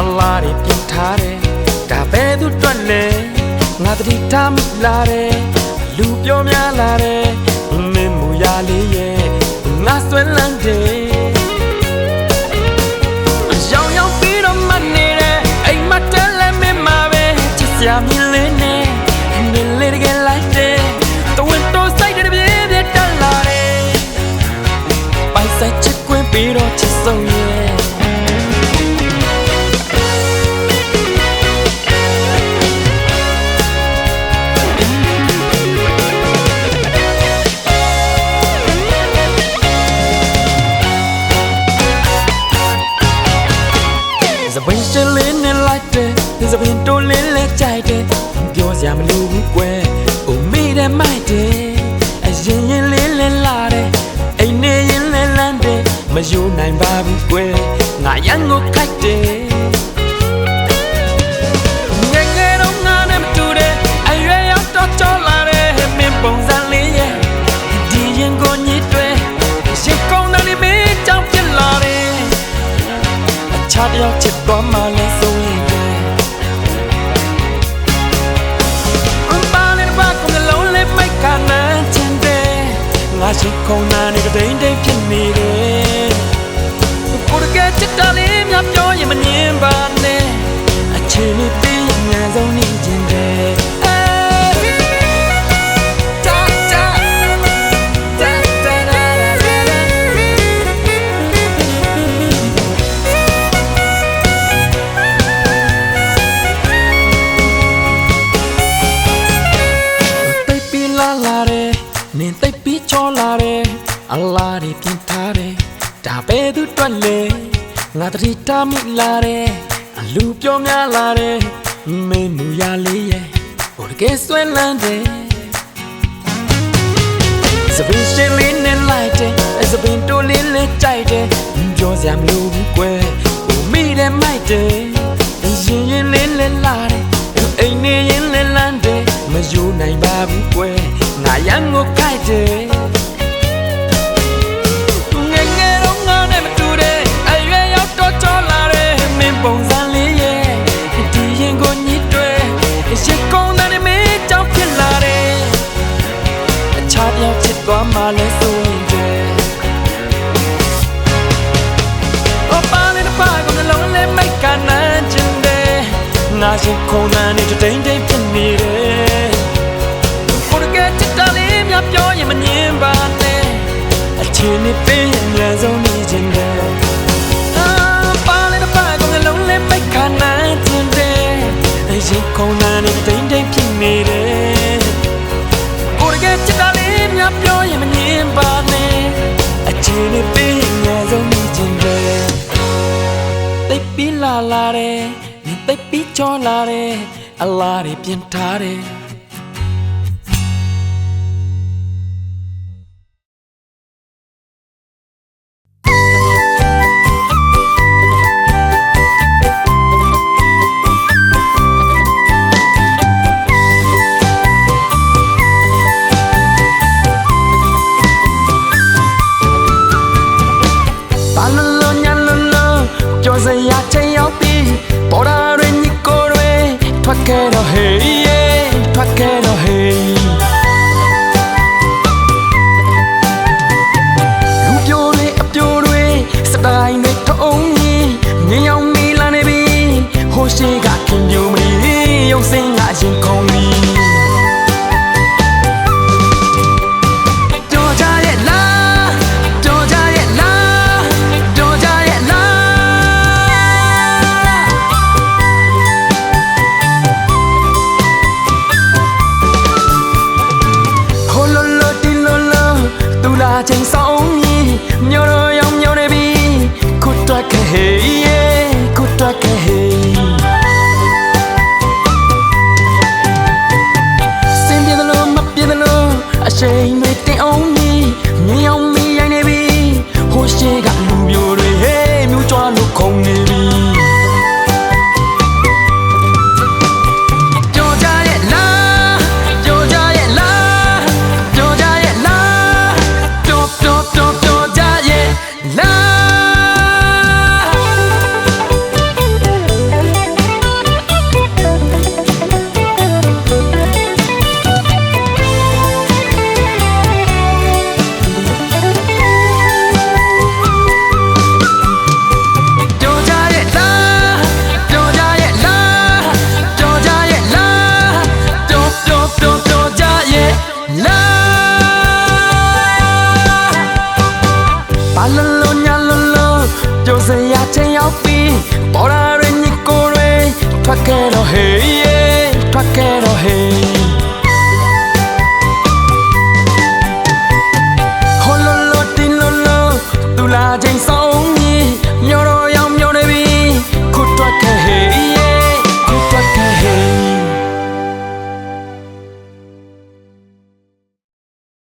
အလားတွေပြင်ထားတယ်ဒါပဲသူတွက်လဲငါတတိထားမိလာတယ်လူပြောများလာတယ်မင်းမူရလေးရဲ့ငါဆွဲလန်းတယ်ရောင်ရောင်ပြီးတော့မနေတယ်အိမ်မတက်လဲမင်းမှာပဲချစ်စရာမြင်လေးနဲ့နေလေးတကယ်လိုက်တယ်တဝင်းတော့စိုက်တဲ့ပြေးပြေးတက်လာတယ်ပိုင်ဆိုင်ချစ်ခွင့်ပြီးတော့ချစ်ဆုံးရဲ့ က်တယ်စပင်းတိုးလေးလဲကြိုက်တယ်ပြောစရာမလိုဘူးကွယ်ဟိုမိတယ်မိုက်တယ်အရင်ရင်လေးလဲလာတယ်အိမ်နေရင်လဲလန်းတယ်မယိုနိုင်ပါဘူးကွယ်ငါရန်ကိုခိုက်တယ်ငယ်ငယ်တော့ငါနဲ့မတူတဲ့ ရှိခုံနာနေကတိန်တိန်ဖြစ်နေတယ်ကိုရကချစ်တာလေးများပြောရင်မငင်းပါနဲ့အချိန်လေးပြီးရင်ငါဆုံးနေချင် အလားတွေပြင်ထားတယ်ဒါပဲသူတွက်လေငါတတိထားမိလာတယ်အလူပြောများလာတယ်မင်းမူရလေးရဲ့ဟိုတကယ်ဆွဲလန်းတယ်စပင်းရှင်းလေးနဲ့လိုက်တယ်စပင်းတိုးလေးနဲ့ကြိုက်တယ်ပြောစရာမလိုဘူးကွယ်ဟိုမိတယ်မိုက်တယ်ရင်ရင်လေးလေးလာတယ်အိမ်နေရင်လေးလန်းတယ်မယိုနိုင်ပါဘူးကွယ်ငါရန်ကိုခိုက်တယ် တစ်ယောက်ချစ်သွားမှလည်းဆိုရင်ပဲ Oh, pane de pago de lonely make can agende. Na shi kona ni de ding ding ဖြစ်နေတယ်။ကိုရကချစ်တာလေးများပြောရင်မငင်းပါနဲ့။အချင်းနဲ့ပေးရင်အများဆုံးနေခြင်းတယ်။ Ah, pane de pago de lonely make can agende. အရှင်ခုံနာနေတိမ် သိပ်ပြီးချောလာတယ်အလားတွေပြင်ထားတယ် တူလာ hey yeah, traquero hey Hololo tin lolo, tu la jeng so